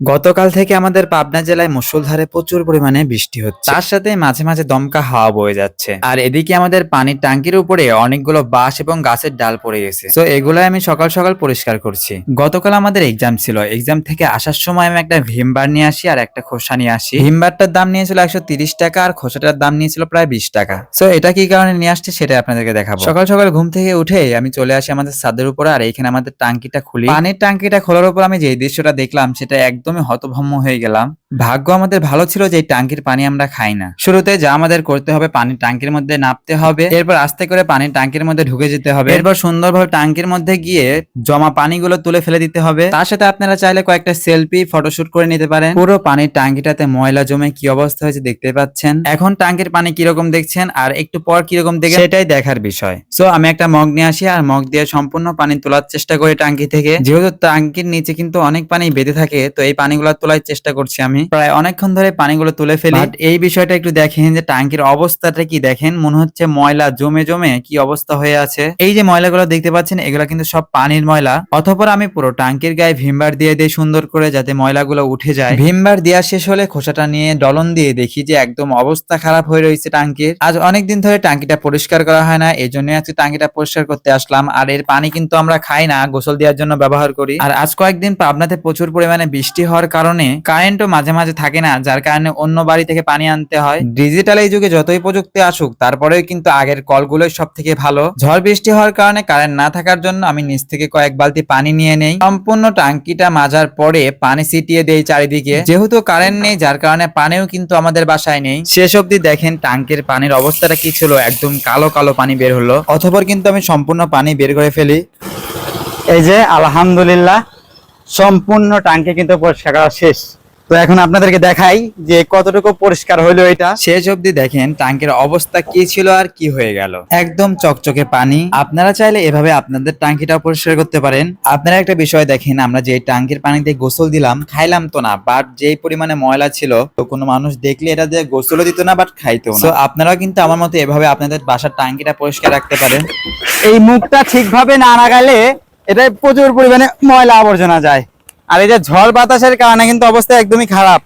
গতকাল থেকে আমাদের পাবনা জেলায় মুষলধারে প্রচুর পরিমাণে বৃষ্টি হচ্ছে। তার সাথে মাঝে মাঝে দমকা হাওয়া বয়ে যাচ্ছে। আর এদিকে আমাদের পানির ট্যাঙ্কির উপরে অনেকগুলো বাঁশ এবং গাছের ডাল পড়ে গেছে। তো এগুলো আমি সকাল সকাল পরিষ্কার করছি। গতকাল আমাদের এক্সাম ছিল। এক্সাম থেকে আসার সময় আমি একটা ভিমবার নিয়ে আসি আর একটা খোসা নিয়ে আসি। ভিমবারটার দাম নিয়েছিল একশো টাকা আর খোসাটার দাম নিয়েছিল প্রায় বিশ টাকা। তো এটা কি কারণে নিয়ে আসছে সেটা আপনাদেরকে দেখাবো। সকাল সকাল ঘুম থেকে উঠে আমি চলে আসি আমাদের ছাদের উপরে আর এখানে আমাদের টাঙ্কিটা খুলি। পানির টাঙ্কিটা খোলার উপর আমি যে দৃশ্যটা দেখলাম সেটা একদমই হতভম্ব হয়ে গেলাম। ভাগ্য আমাদের ভালো ছিল যে টাঙ্কির পানি আমরা খাই না। শুরুতে যা আমাদের করতে হবে পানির টাঙ্কির মধ্যে নামতে হবে, এরপর আস্তে করে পানির টাঙ্কির মধ্যে ঢুকে যেতে হবে, এরপর সুন্দরভাবে টাঙ্কির মধ্যে গিয়ে জমা পানিগুলো তুলে ফেলে দিতে হবে। তার সাথে আপনারা চাইলে কয়েকটা সেলফি, ফটোশুট করে নিতে পারেন। পুরো পানির টাঙ্কিটাতে ময়লা জমে কি অবস্থা হয়েছে দেখতে পাচ্ছেন। এখন টাঙ্কির পানি কীরকম দেখছেন আর একটু পর কীরকম দেখে সেটাই দেখার বিষয়। সো আমি একটা মগ নিয়ে আসি আর মগ দিয়ে সম্পূর্ণ পানি তোলার চেষ্টা করি টাঙ্কি থেকে। যেহেতু টাঙ্কির নিচে কিন্তু অনেক পানি বেঁধে থাকে, তো এই পানিগুলো তোলার চেষ্টা করছি আমি। প্রায় অনেকক্ষণ ধরে পানিগুলো তুলে ফেলি। এই বিষয়টা একটু দেখেন যে টাঙ্কির অবস্থাটা কি দেখেন। মনে হচ্ছে ময়লা জমে জমে কি অবস্থা হয়ে আছে। এই যে ময়লাগুলো দেখতে পাচ্ছেন এগুলো কিন্তু সব পানির ময়লা। অথপর আমি পুরো টাঙ্কির গায়ে ভিমবার দিয়ে দিই সুন্দর করে যাতে ময়লাগুলো উঠে যায়। ভিমবার দেওয়া শেষ হলে খোসাটা নিয়ে ডলন দিয়ে দেখি যে একদম অবস্থা খারাপ হয়ে রয়েছে টাঙ্কির। আজ অনেকদিন ধরে টাঙ্কিটা পরিষ্কার করা হয় না এই জন্য আজকে টাঙ্কিটা পরিষ্কার করতে আসলাম। আর এর পানি কিন্তু আমরা খাই না গোসল দেওয়ার জন্য ব্যবহার করি। আর আজ কয়েকদিন পাবনাতে প্রচুর পরিমাণে বৃষ্টি হওয়ার কারণে কারেন্টও মাঝে মাঝে মাঝে থাকে না, যার কারণে অন্য বাড়ি থেকে পানি আনতে হয়। ডিজিটাল এই যুগে যতই প্রযুক্তি আসুক, তারপরেও কিন্তু আগের কলগুলোই সব থেকে ভালো। ঝড় বৃষ্টি হওয়ার কারণে কারেন্ট না থাকার জন্য আমি নিচ থেকে কয়েক বালতি পানি নিয়ে নেই। সম্পূর্ণ টাঙ্কিটা মাজার পরে পানি ছিটিয়ে দেই চারিদিকে। যেহেতু কারেন্ট নেই, যার কারণে পানিও কিন্তু আমাদের বাসায় নেই। শেষ অবধি দেখেন টাঙ্কির পানির অবস্থাটা কি ছিল, একদম কালো কালো পানি বের হলো। অথপর কিন্তু আমি সম্পূর্ণ পানি বের করে ফেলি। এই যে, আলহামদুলিল্লাহ, সম্পূর্ণ টাঙ্কি কিন্তু পরিষ্কার করা শেষ। তো এখন আপনাদেরকে দেখাই যে কতটুকু পরিষ্কার হইল এটা। শেষ অবধি দেখেন টাঙ্কির অবস্থা কি ছিল আর কি হয়ে গেল। একদম চকচকে পানি। আপনারা চাইলে এভাবে আপনাদের টাঙ্কিটা পরিষ্কার করতে পারেন। আপনারা একটা বিষয় দেখেন আমরা যে টাঙ্কির পানিতে গোসল দিলাম খাইলাম তো না বাট যেই পরিমাণে ময়লা ছিল তো কোনো মানুষ দেখলে এটা দিয়ে গোসলও দিত না বাট খাইতো না। So, আপনারাও কিন্তু আমার মতো এভাবে আপনাদের বাসার টাঙ্কিটা পরিষ্কার রাখতে পারেন। এই মুখটা ঠিকভাবে না লাগালে এটা প্রচুর পরিমাণে ময়লা আবর্জনা যায়। আর এই যে ঝড় বাতাসের কারণে কিন্তু অবস্থা একদমই খারাপ।